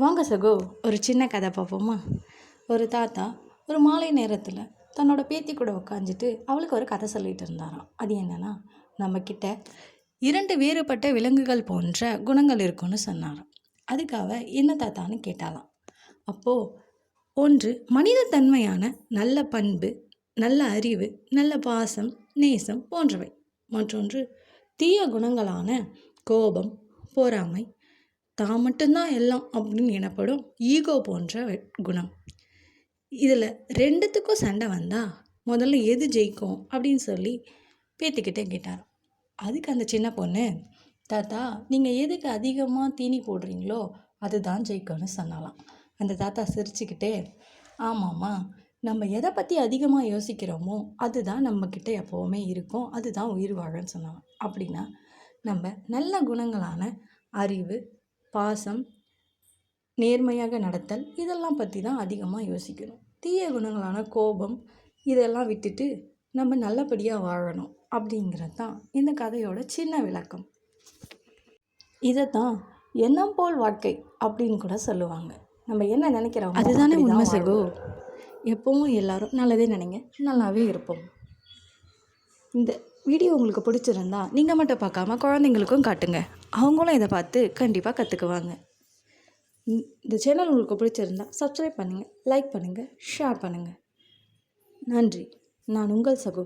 வாங்க சகோ ஒரு சின்ன கதை பார்ப்போமா? ஒரு தாத்தா ஒரு மாலை நேரத்தில் தன்னோட பேத்தி கூட உட்காந்துட்டு அவளுக்கு ஒரு கதை சொல்லிட்டு இருந்தாராம். அது என்னன்னா நம்மக்கிட்ட இரண்டு வேறுபட்ட விலங்குகள் போன்ற குணங்கள் இருக்குன்னு சொன்னாராம். அதுக்காக என்ன தாத்தான்னு கேட்டாலாம் அப்போது ஒன்று மனிதத்தன்மையான நல்ல பண்பு நல்ல அறிவு நல்ல பாசம் நேசம் போன்றவை. மற்றொன்று தீய குணங்களான கோபம் பொறாமை தான் மட்டும்தான் எல்லாம் அப்படின்னு எனப்படும் ஈகோ போன்ற வெ- குணம். இதில் ரெண்டுத்துக்கும் சண்டை வந்தால் முதல்ல எது ஜெயிக்கும் அப்படின்னு சொல்லி பேத்திக்கிட்டே கேட்டார். அதுக்கு அந்த சின்ன பொண்ணு தாத்தா நீங்கள் எதுக்கு அதிகமாக தீனி போடுறீங்களோ அதுதான் ஜெயிக்கும்னு சொன்னாலாம் அந்த தாத்தா சிரிச்சுக்கிட்டே ஆமாம்மா நம்ம எதை பற்றி அதிகமாக யோசிக்கிறோமோ அதுதான் நம்மக்கிட்ட எப்போவுமே இருக்கும் அதுதான் உயிர் வாழன்னு சொன்னாங்க அப்படின்னா நம்ம நல்ல குணங்களான அறிவு பாசம் நேர்மையாக நடத்தல் இதெல்லாம் பற்றி தான் அதிகமாக யோசிக்கணும். தீய குணங்களான கோபம் இதெல்லாம் விட்டுட்டு நம்ம நல்லபடியாக வாழணும் அப்படிங்கிறது தான் இந்த கதையோட சின்ன விளக்கம். இதை தான் எண்ணம் போல் வாழ்க்கை அப்படின்னு கூட சொல்லுவாங்க. நம்ம என்ன நினைக்கிறோம் அதுதானே உண்மை சகோ. எப்பவும் எல்லாரும் நல்லதே நினைங்க நல்லாவே இருப்போம். இந்த வீடியோ உங்களுக்கு பிடிச்சிருந்தா நீங்கள் மட்டும் பார்க்காம குழந்தைங்களுக்கும் காட்டுங்க. அவங்களும் இதை பார்த்து கண்டிப்பாக கற்றுக்குவாங்க இந்த சேனல் உங்களுக்கு பிடிச்சிருந்தா சப்ஸ்கிரைப் பண்ணுங்கள் லைக் பண்ணுங்கள் ஷேர் பண்ணுங்கள் நன்றி. நான் உங்கள் சகு.